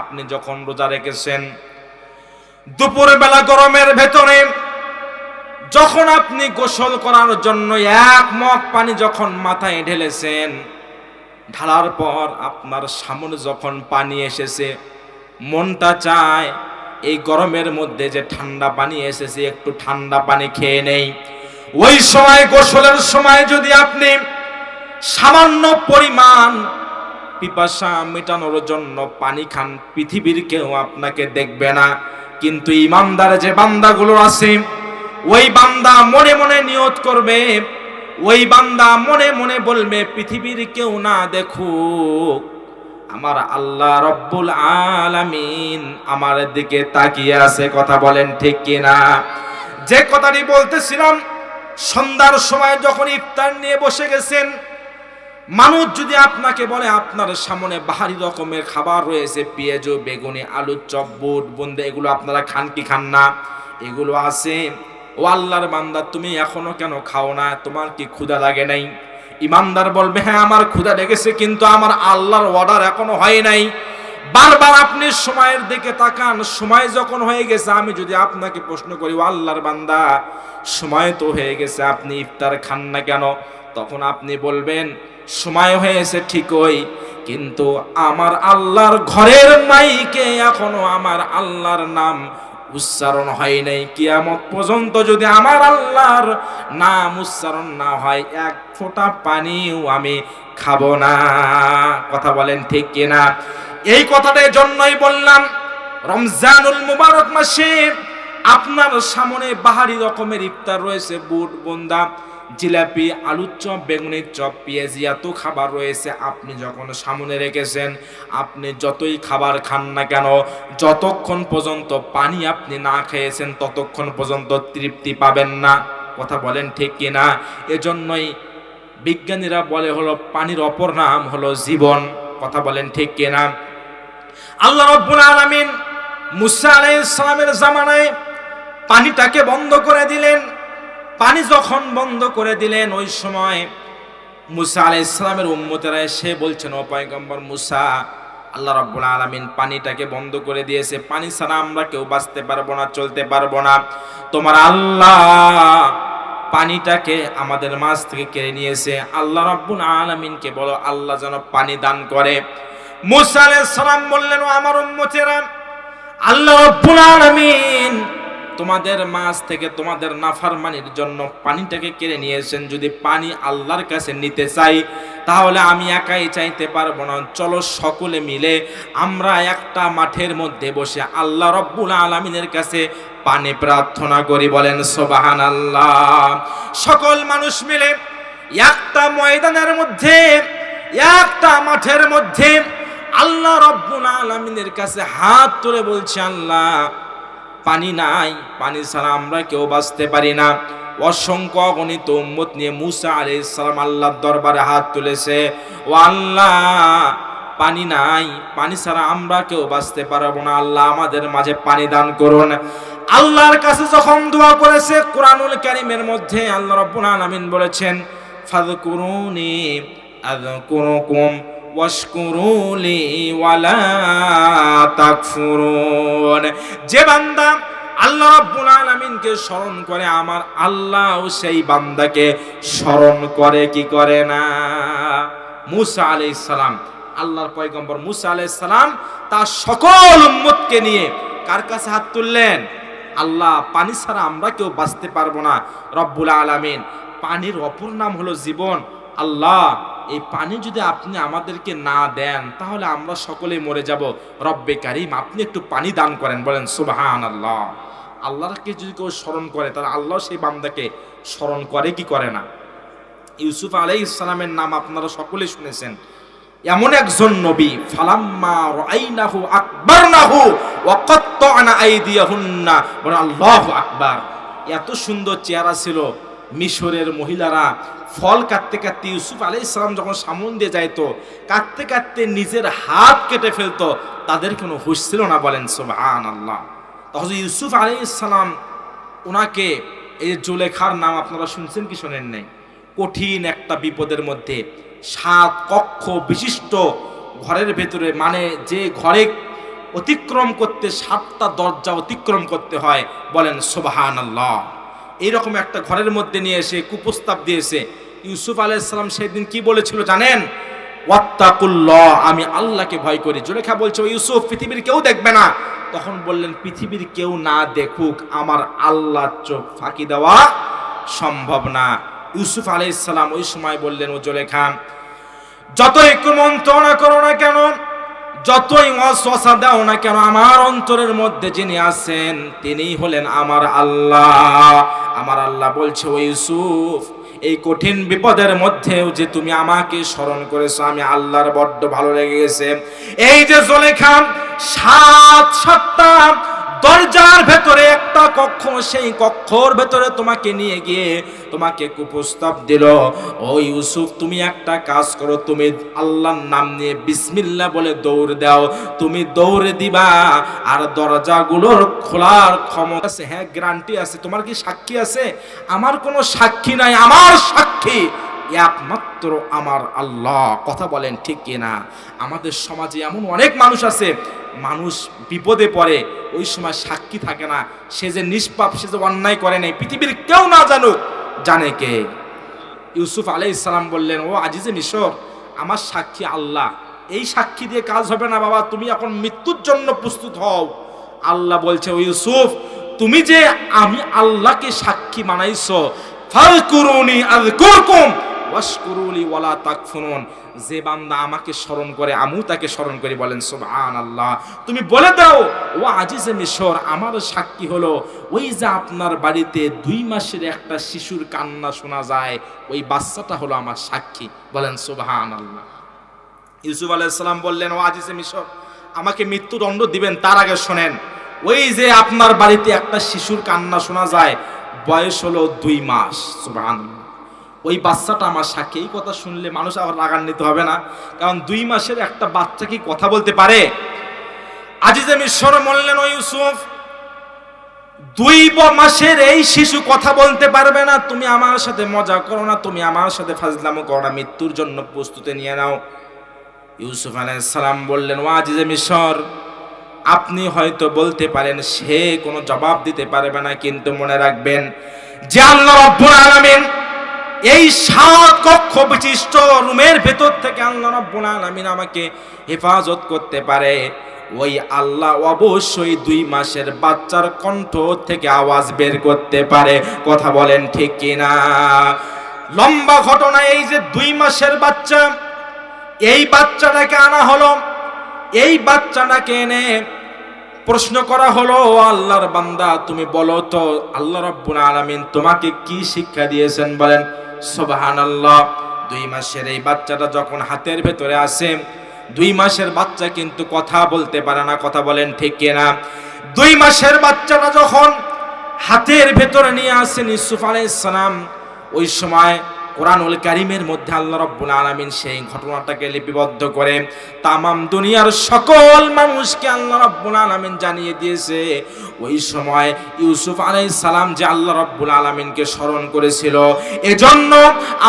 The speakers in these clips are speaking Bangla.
আপনি যখন রোজা রেখেছেন, দুপুর বেলা গরমের ভেতরে, যখন আপনি গোসল করার জন্য এক মগ পানি যখন মাথায় ঢেলেছেন, ঢালার পর আপনার সামনে যখন পানি এসেছে, মনটা চায় এই গরমের মধ্যে যে ঠান্ডা পানি এসেছে, একটু ঠান্ডা পানি খেয়ে নেই। ওই সময়, গোসলের সময় যদি আপনি সামান্য পরিমাণ পিপাসা মেটানোর জন্য পানি খান, পৃথিবীর কেউ আপনাকে দেখবে না। কিন্তু ইমানদার যে বান্দাগুলো আছে, ওই বান্দা মনে মনে নিয়ত করবে, ওই বান্দা মনে মনে বলবে, পৃথিবীর কেউ না দেখুক, আমার আল্লাহ রব্বুল আলামিন আমার দিকে তাকিয়ে আছে। কথা বলেন ঠিক কিনা? যে কথাটি বলতেছিলাম, সন্ধ্যার সময় যখন ইফতার নিয়ে বসে গেছেন মানুষ যদি আপনাকে বলে, আপনার সামনে বাহারি রকমের খাবার রয়েছে, পেঁয়াজ, বেগুনি, আলু, চপ, বুট, বুন্দে, এগুলো আপনারা খান কি খান না? এগুলো আছে। ও আল্লাহর বান্দা, তুমি এখনও কেন খাও না? তোমার কি ক্ষুধা লাগে নাই? ইমানদার বলবে হ্যাঁ আমার ক্ষুধা লেগেছে, কিন্তু আমার আল্লাহর অর্ডার এখনও হয় নাই। বারবার আপনি সময়ের দিকে তাকান। সময় যখন হয়ে গেছে, আমি যদি আপনাকে প্রশ্ন করি, ও আল্লাহর বান্দা, সময় তো হয়ে গেছে, আপনি ইফতার খান না কেন? তখন আপনি বলবেন সময় হয়েছে ঠিকই, কিন্তু আমার আল্লাহর ঘরের মাইকে এখনও আমার আল্লাহর নাম উচ্চারণ হয় নাই। কিয়ামত পর্যন্ত যদি আমার আল্লাহর নাম উচ্চারণ না হয়, এক ফোঁটা পানিও আমি খাব না। কথা বলেন ঠিক কিনা? এই কথাটার জন্যই বললাম, রমজানুল মুবারক মাসে আপনার সামনে বাহারি রকমের ইফতার রয়েছে বুট, বন্দা। জিলাপি, আলুর চপ, বেগুনের চপ, পেঁয়াজি এত খাবার রয়েছে, আপনি যখন সামনে রেখেছেন, আপনি যতই খাবার খান না কেন, যতক্ষণ পর্যন্ত পানি আপনি না খেয়েছেন, ততক্ষণ পর্যন্ত তৃপ্তি পাবেন না। কথা বলেন ঠিক কিনা? এজন্যই বিজ্ঞানীরা বলে হলো, পানির অপর নাম হলো জীবন। কথা বলেন ঠিক কিনা? আল্লাহ রব্বুল আলামিন মুসা আলাইহিস সালামের জামানায় পানিটাকে বন্ধ করে দিলেন। পানি যখন বন্ধ করে দিলেন, ওই সময় মুসা আলাইহিস সালামের উম্মতেরা এসে বলছেন, ও পয়গম্বর মুসা, আল্লাহ রাব্বুল আলামিন পানিটাকে বন্ধ করে দিয়েছে। পানি ছাড়া আমরা কেউ বাঁচতে পারব না, চলতে পারব না। তোমার আল্লাহ পানিটাকে আমাদের মাছ থেকে কেড়ে নিয়েছে। আল্লাহ রাব্বুল আলামিনকে বলো, আল্লাহ যেন পানি দান করে। মুসা আলাইহিস সালাম বললেন আমার উম্মতেরা, আল্লাহ রাব্বুল আলামিন তোমাদের মাছ থেকে তোমাদের নাফারমানির জন্য পানিটাকে কেড়ে নিয়েছেন। যদি পানি আল্লাহর কাছে নিতে চাই, তাহলে আমি একাই চাইতে পারব না। চলো সকলে মিলে আমরা একটা মাঠের মধ্যে বসে আল্লাহ রব্বুল আলমিনের কাছে পানি প্রার্থনা করি, বলেন সোবাহান আল্লাহ সকল মানুষ মিলে একটা ময়দানের মধ্যে, একটা মাঠের মধ্যে আল্লাহ রব্বুল আলমিনের কাছে হাত তুলে বলছে, আল্লাহ পানি নাই, পানি ছাড়া আমরা কেউ বাঁচতে পারি না। অসংখ্য অগণিত উম্মত নিয়ে মুসা আলাইহিস সালাম আল্লাহর দরবারে হাত তুলেছে। ও আল্লাহ, পানি নাই, পানি ছাড়া আমরা কেউ বাঁচতে পারব না। আল্লাহ আমাদের মাঝে পানি দান করুন। আল্লাহর কাছে যখন দোয়া করেছে, কোরআনুল কারীমের মধ্যে আল্লাহ রাব্বুল আলামিন বলেছেন, ফাযকুরুনি আযকুরুকুম। ওয়াশকুরুলি ওয়ালা তাকফুরুন। যে বান্দা আল্লাহ রাব্বুল আলামিনকে স্মরণ করে, আমার আল্লাহ সেই বান্দাকে স্মরণ করে, কি করে না? মুসা আলাইহিস সালাম, আল্লাহর পয়গম্বর মুসা আলাইহিস সালাম তার সকল উম্মতকে নিয়ে কার কাছে হাত তুললেন? আল্লাহ, পানি ছাড়া আমরা কেউ বাঁচতে পারব না। রব্বুল আলামিন, পানির অপর নাম হলো জীবন। আল্লাহ এই পানি যদি আপনি আমাদেরকে না দেন, তাহলে আমরা সকলে মরে যাব। রব্বে কারিম, আপনি একটু পানি দান করেন, বলেন সুবাহান আল্লাহ আল্লাহকে যদি কেউ স্মরণ করে, তাহলে আল্লাহ সেই বান্দাকে স্মরণ করে, কি করে না? ইউসুফ আলাই ইসলামের নাম আপনারা সকলে শুনেছেন। এমন একজন নবী, ফালাম্মা রাইনাহু আকবারনাহু ওয়া কাত্তানা আইদিয়াহুন্না। বলে আল্লাহু আকবার। এত সুন্দর চেহারা ছিল, মিশরের মহিলারা ফল কাটতে কাটতে ইউসুফ আলাই ইসলাম যখন সামন দিয়ে যাইতো, কাটতে কাটতে নিজের হাত কেটে ফেলতো, তাদের কোনো হুশ ছিল না বলেন সুবহান আল্লাহ তখন ইউসুফ আলাই ইসলাম ওনাকে এই জুলেখার নাম আপনারা শুনছেন কি শোনেন নাই? কঠিন একটা বিপদের মধ্যে সাত কক্ষ বিশিষ্ট ঘরের ভেতরে মানে যে ঘরে অতিক্রম করতে, সাতটা দরজা অতিক্রম করতে হয়, বলেন সোবাহান আল্লাহ এইরকম একটা ঘরের মধ্যে নিয়ে এসে কুপ্রস্তাব দিয়েছে ইউসুফ আলাইসালাম সেদিন কি বলেছিল জানেন? ওয়াত্তাকুল্লাহ, আমি আল্লাহকে ভয় করি। জুলেখা বলছে, "ও ইউসুফ, পৃথিবীর কেউ দেখবে না। তখন বললেন, পৃথিবীর কেউ না দেখুক, আমার আল্লাহ চোখ ফাঁকি দেওয়া সম্ভব না। ইউসুফ আলাইসালাম ওই সময় বললেন, ও জুলেখা যতই কুমন্ত্রণা করো না কেন, যতই অশ্বাসা দাও না কেন, আমার অন্তরের মধ্যে যিনি আছেন, তিনিই হলেন আমার আল্লাহ। আমার আল্লাহ বলছে, ও ইউসুফ এই কঠিন বিপদের মধ্যেও যে তুমি আমাকে স্মরণ করেছ, আমি আল্লাহর বড্ড ভালো লেগে গেছে এই যে জলেখা সাত সাতটা দরজার ভেতরে একটা কক্ষ, সেই কক্ষর ভেতরে তোমাকে নিয়ে গিয়ে তোমাকে কুপ্রস্তাব দিল। ও ইউসুফ, তুমি একটা কাজ করো, তুমি আল্লাহর নাম নিয়ে বিসমিল্লা বলে দৌড় দাও। তুমি দৌড়ে দিবা, আর দরজাগুলোর খোলার ক্ষমতা আছে। হ্যাঁ গ্যারান্টি আছে। তোমার কি সাক্ষী আছে? আমার কোনো সাক্ষী নাই, আমার সাক্ষী। একমাত্র আমার আল্লাহ। কথা বলেন ঠিক কিনা? আমাদের সমাজে এমন অনেক মানুষ আছে, মানুষ বিপদে পড়ে, ওই সময় সাক্ষী থাকে না। সে যে নিষ্পাপ, সে যে অন্যায় করে নাই, পৃথিবীর কেউ না জানুক, জানে কে? ইউসুফ আলাই ইসলাম বললেন, ও আজিজে মিশর, আমার সাক্ষী আল্লাহ। এই সাক্ষী দিয়ে কাজ হবে না বাবা, তুমি এখন মৃত্যুর জন্য প্রস্তুত হও। আল্লাহ বলছে, ও ইউসুফ, তুমি যে আমি আল্লাহকে সাক্ষী বানাইছো ফালকুরুনি আযকুরকুম ওয়াশকুরুলি ওয়ালা তাকফুরুন। যে বান্দা আমাকে স্মরণ করে, আমিও তাকে স্মরণ করি, বলেন, সুবহানাল্লাহ। তুমি বলে দাও ও আজিজে মিশর, আমার সাক্ষী হলো, ওই যে আপনার বাড়িতে দুই মাসের একটা শিশুর কান্না শোনা যায়, ওই বাচ্চাটা হলো আমার সাক্ষী। বলেন, সুবহানাল্লাহ। ইউসুফ আলাইসাল্লাম বললেন ও আজিজে মিশর, আমাকে মৃত্যুদণ্ড দিবেন, তার আগে শোনেন। ওই যে আপনার বাড়িতে একটা শিশুর কান্না শোনা যায়, বয়স হলো দুই মাস। সুবহানাল্লাহ। ওই বাচ্চাটা আমার সাক্ষী এই কথা শুনলে মানুষ আবার রাগান্বিত হবে না। কারণ দুই মাসের একটা বাচ্চা কি কথা বলতে পারে? আজিজে মিশর বললেন ও ইউসুফ, দুই মাসের এই শিশু কথা বলতে পারবে না। তুমি আমার সাথে মজা করো না, তুমি আমার সাথে ফাজলামো করো মৃত্যুর জন্য প্রস্তুতি নিয়ে নাও। ইউসুফ আলাইসালাম বললেন, ও আজিজে মিশর আপনি হয়তো বলতে পারেন, সে কোনো জবাব দিতে পারবে না, কিন্তু মনে রাখবেন যে আল্লাহ রব্বুল আলামিন এই সাত কক্ষ বিশিষ্ট রুমের ভেতর থেকে আল্লাহ আমাকে হেফাজত করতে পারে। ওই আল্লাহ অবশ্যই দুই মাসের বাচ্চার কণ্ঠ থেকে আওয়াজ বের করতে পারে। কথা বলেন ঠিক কিনা? লম্বা ঘটনা এই যে দুই মাসের বাচ্চা, এই বাচ্চাটাকে আনা হলো, এই বাচ্চাটাকে এনে প্রশ্ন করা হলো, "ও আল্লাহর বান্দা, তুমি বলো তো, আল্লাহ রাব্বুল আলামিন তোমাকে কি শিক্ষা দিয়েছেন? বলেন সুবহানাল্লাহ, দুই মাসের এই বাচ্চাটা যখন হাতের ভেতরে আসে দুই মাসের বাচ্চা কিন্তু কথা বলতে পারে না, কথা বলেন ঠিক কিনা? দুই মাসের বাচ্চাটা যখন হাতের ভেতরে নিয়ে আসেন ইউসুফ আলাইহিস সালাম, ওই সময় কোরআনুল কারিমের মধ্যে আল্লাহ রব্বুল আলামিন সেই ঘটনাটাকে লিপিবদ্ধ করে তামাম দুনিয়ার সকল মানুষকে আল্লাহ রব্বুল আলামিন জানিয়ে দিয়েছে। ওই সময় ইউসুফ আলাইহিস সালাম যে আল্লাহ রব্বুল আলামিনকে স্মরণ করেছিল, এজন্য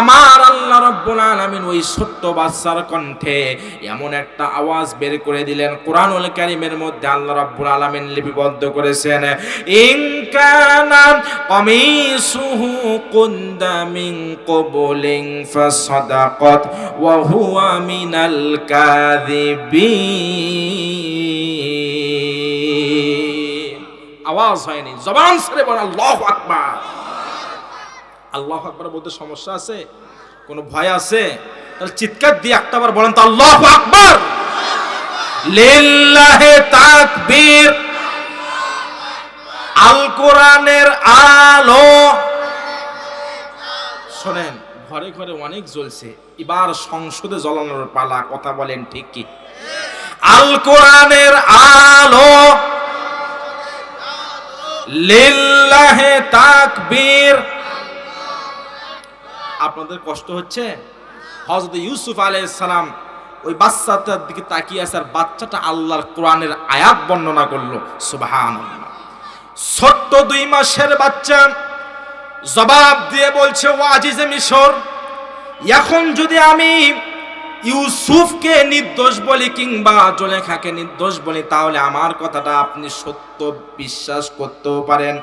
আমার আল্লাহ রব্বুল আলামিন ওই ছোট্ট বাচ্চার কণ্ঠে এমন একটা আওয়াজ বের করে দিলেন, কোরআনুল কারিমের মধ্যে আল্লাহ রব্বুল আলামিন লিপিবদ্ধ করেছেন, ইন কানা কমিসুহু কুন্দা মিন কবলিন ফাসাদাকাত ওয়া হুয়া মিনাল কাযিবিন। আওয়াজ হয়নি, জবান ছেড়ে বল আল্লাহু আকবার। আল্লাহু আকবার বলতে সমস্যা আছে? কোনো ভয় আছে? তাহলে চিৎকার দিয়ে একটা বার বলেন তো, আল্লাহু আকবার। লিল্লাহে তাকবীর। আল কোরআনের আলো। শোনেন ঘরে ঘরে অনেক জ্বলছে। এবার সংসদে জ্বলানোর পালা, কথা বলেন ঠিক কি? আল কোরআনের আলো লিল্লাহে তাকবীর। আপনাদের কষ্ট হচ্ছে? হযরত ইউসুফ আলাইহিস সালাম ওই বাচ্চাটার দিকে তাকিয়ে আছে আর বাচ্চাটা আল্লাহর কোরআনের আয়াত বর্ণনা করল। সুবহানাল্লাহ। ছোট্ট দুই মাসের বাচ্চা জবাব দিয়ে বলছে, ও আজিজে মিশর, এখন যদি আমি ইউসুফকে নির্দোষ বলি কিংবা জলেখাকে নির্দোষ বলি, তাহলে আমার কথাটা আপনি সত্য বিশ্বাস করতেও পারেন,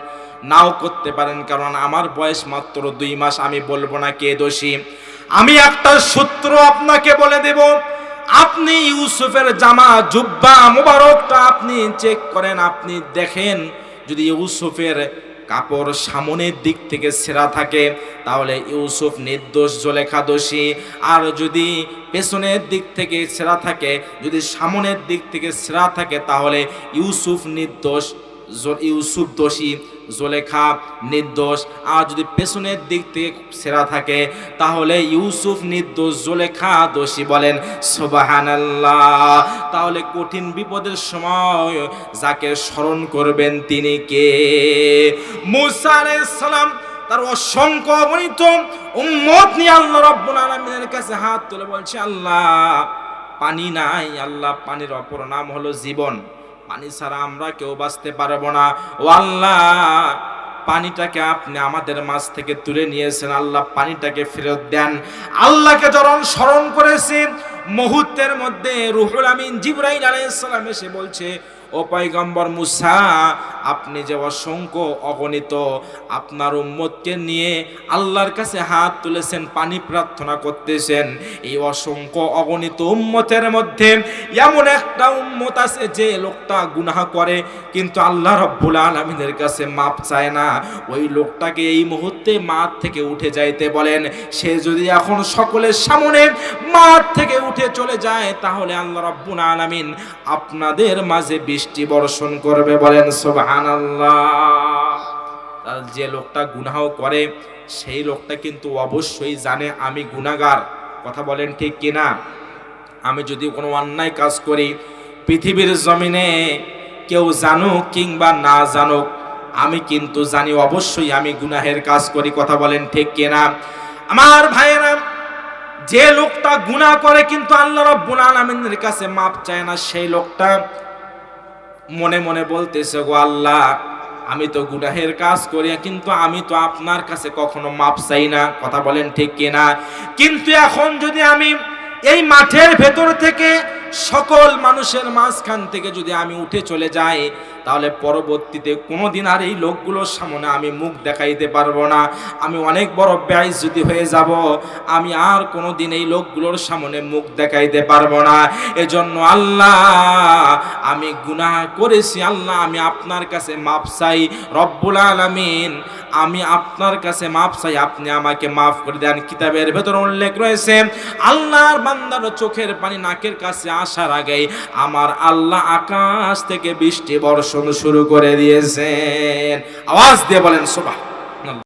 নাও করতে পারেন। কারণ আমার বয়স মাত্র দুই মাস, আমি বলব না কে দোষী। আমি একটা সূত্র আপনাকে বলে দেব, আপনি ইউসুফের জামা, জুব্বা, মোবারকটা আপনি চেক করেন, আপনি দেখেন, যদি ইউসুফের কাপড় সামনের দিক থেকে সেরা থাকে, তাহলে ইউসুফ নির্দোষ জলেখা দোষী আর যদি পেছনের দিক থেকে সেরা থাকে, যদি সামনের দিক থেকে সেরা থাকে, তাহলে ইউসুফ নির্দোষ ইউসুফ দোষী। জোলেখা নির্দোষ। আর যদি পেছনের দিক থেকে সেরা থাকে, তাহলে ইউসুফ নির্দোষ, জোলেখা দোষী বলেন, সোবাহানাল্লাহ। তাহলে কঠিন বিপদের সময় যাকে স্মরণ করবেন তিনি কে? মুসা সালাম, তার অসংখ্য অগণিত উম্মত নিয়ে আল্লাহ রাব্বুল আলামিনের কাছে হাত তুলে বলছে, আল্লাহ, পানি নাই, আল্লাহ, পানির অপর নাম হলো জীবন। পানি ছাড়া আমরা কেউ বাঁচতে পারব না। ও আল্লাহ, পানিটাকে আপনি আমাদের মাছ থেকে তুলে নিয়েছেন। আল্লাহ পানিটাকে ফেরত দেন। আল্লাহকে যখন স্মরণ করেছি, মুহূর্তের মধ্যে রুহুল আমিন জিব্রাইল আলাইহিস সালাম এসে বলছে, ও পয়গম্বর মুসা আপনি যে অসংখ্য অগণিত আপনার উম্মতকে নিয়ে আল্লাহর কাছে হাত তুলেছেন, পানি প্রার্থনা করতেছেন, এই অসংখ্য অগণিত উম্মতের মধ্যে এমন একটা উম্মত আছে যে লোকটা গুনাহ করে, কিন্তু আল্লাহ রব্বুল আলমিনের কাছে মাপ চায় না। ওই লোকটাকে এই মুহূর্তে মাঠ থেকে উঠে যাইতে বলেন। সে যদি এখন সকলের সামনে মাঠ থেকে উঠে চলে যায়, তাহলে আল্লাহ রব্বুল আলামিন আপনাদের মাঝে বৃষ্টি বর্ষণ করবে বলেন, সুবহানাল্লাহ। তার যে লোকটা গুনাহ করে, সেই লোকটা কিন্তু অবশ্যই জানে আমি গুনাহগার। কথা বলেন ঠিক কিনা আমি যদি কোনো অন্যায় কাজ করি, পৃথিবীর জমিনে কেউ জানুক কিংবা না জানুক, আমি কিন্তু জানি অবশ্যই আমি গুনাহের কাজ করি, কথা বলেন ঠিক কিনা আমার ভাইয়েরা, যে লোকটা গুনাহ করে কিন্তু আল্লাহ রাব্বুল আলামিনের কাছে মাপ চায় না, সেই লোকটা মনে মনে বলতেছে, গো আল্লাহ, আমি তো গুনাহের কাজ করি কিন্তু আমি তো আপনার কাছে কখনো মাপ চাই না। কথা বলেন ঠিক কিনা কিন্তু এখন যদি আমি এই মাঠের ভেতর থেকে সকল মানুষের মাঝখান থেকে যদি আমি উঠে চলে যাই তাহলে পরবর্তীতে কোনোদিন আর এই লোকগুলোর সামনে আমি মুখ দেখাইতে পারব না। আমি অনেক বড় ব্যয় যদি হয়ে যাব। আমি আর কোনোদিন এই লোকগুলোর সামনে মুখ দেখাইতে পারব না। এজন্য আল্লাহ, আমি গুনাহ করেছি। আল্লাহ, আমি আপনার কাছে মাপ চাই। রব্বুল আলামিন, আমি আপনার কাছে মাপ চাই। আপনি আমাকে মাফ করে দেন। কিতাবের ভেতর উল্লেখ রয়েছে, আল্লাহর বান্দার চোখের পানি নাকের কাছে আসার আগে আমার আল্লাহ আকাশ থেকে বৃষ্টি বর্ষণ শুরু করে দিয়েছেন। আওয়াজ দিয়ে বলেন সোভা